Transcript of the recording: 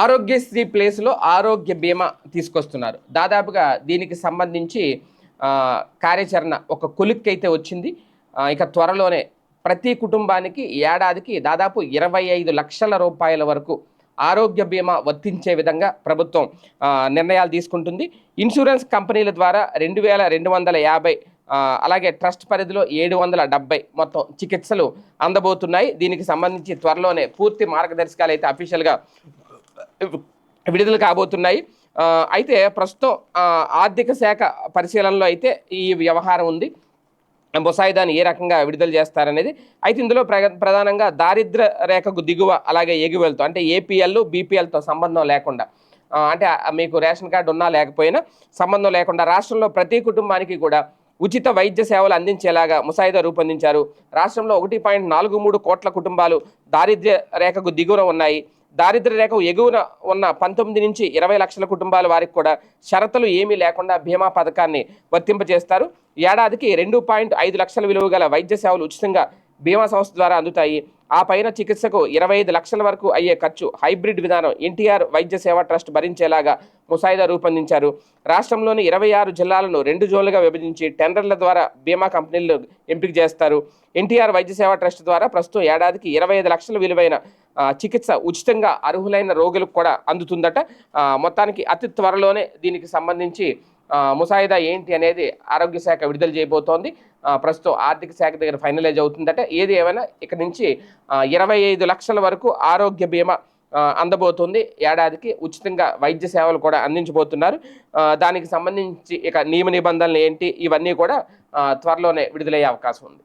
ఆరోగ్యశ్రీ ప్లేస్లో ఆరోగ్య బీమా తీసుకొస్తున్నారు. దాదాపుగా దీనికి సంబంధించి కార్యాచరణ ఒక కొలిక్ అయితే వచ్చింది ఇక త్వరలోనే ప్రతి కుటుంబానికి ఏడాదికి దాదాపు ఇరవై ఐదు లక్షల రూపాయల వరకు ఆరోగ్య బీమా వర్తించే విధంగా ప్రభుత్వం నిర్ణయాలు తీసుకుంటుంది. ఇన్సూరెన్స్ కంపెనీల ద్వారా రెండు వేల రెండు వందల యాభై అలాగే ట్రస్ట్ పరిధిలో ఏడు వందల డెబ్బై మొత్తం చికిత్సలు అందబోతున్నాయి. దీనికి సంబంధించి త్వరలోనే పూర్తి మార్గదర్శకాలు అయితే అఫీషియల్గా విడుదల కాబోతున్నాయి. అయితే ప్రస్తుతం ఆర్థిక శాఖ పరిశీలనలో అయితే ఈ వ్యవహారం ఉంది. ముసాయిదాని ఏ రకంగా విడుదల చేస్తారనేది. అయితే ఇందులో ప్రధానంగా దారిద్ర రేఖకు దిగువ అలాగే ఎగువెళ్తూ అంటే ఏపీఎల్ బీపీఎల్తో సంబంధం లేకుండా అంటే మీకు రేషన్ కార్డు ఉన్నా లేకపోయినా సంబంధం లేకుండా రాష్ట్రంలో ప్రతి కుటుంబానికి కూడా ఉచిత వైద్య సేవలు అందించేలాగా ముసాయిదా రూపొందించారు. రాష్ట్రంలో ఒకటి పాయింట్ నాలుగు మూడు కోట్ల కుటుంబాలు దారిద్ర్య రేఖకు దిగువన ఉన్నాయి. దారిద్ర్య రేఖ ఎగువన ఉన్న పంతొమ్మిది నుంచి ఇరవై లక్షల కుటుంబాల వారికి కూడా షరతులు ఏమీ లేకుండా బీమా పథకాన్ని వర్తింపజేస్తారు. ఏడాదికి రెండు పాయింట్ ఐదు లక్షల విలువ గల వైద్య సేవలు ఉచితంగా బీమా సంస్థ ద్వారా అందుతాయి. ఆ పైన చికిత్సకు ఇరవై ఐదు లక్షల వరకు అయ్యే ఖర్చు హైబ్రిడ్ విధానం ఎన్టీఆర్ వైద్య సేవా ట్రస్ట్ భరించేలాగా ముసాయిదా రూపొందించారు. రాష్ట్రంలోని ఇరవై ఆరు జిల్లాలను రెండు జోన్లుగా విభజించి టెండర్ల ద్వారా బీమా కంపెనీలు ఎంపిక చేస్తారు. ఎన్టీఆర్ వైద్య సేవా ట్రస్ట్ ద్వారా ప్రస్తుతం ఏడాదికి ఇరవై ఐదు లక్షల విలువైన చికిత్స ఉచితంగా అర్హులైన రోగులకు కూడా అందుతుందట. మొత్తానికి అతి త్వరలోనే దీనికి సంబంధించి ముసాయిదా ఏంటి అనేది ఆరోగ్య శాఖ విడుదల చేయబోతోంది. ప్రస్తుతం ఆర్థిక శాఖ దగ్గర ఫైనలైజ్ అవుతుందట. ఏది ఏమైనా ఇక నుంచి ఇరవై ఐదు లక్షల వరకు ఆరోగ్య బీమా అందబోతుంది. ఏడాదికి ఉచితంగా వైద్య సేవలు కూడా అందించబోతున్నారు. దానికి సంబంధించి ఇక నియమ నిబంధనలు ఏంటి? ఇవన్నీ కూడా త్వరలోనే విడుదలయ్యే అవకాశం ఉంది.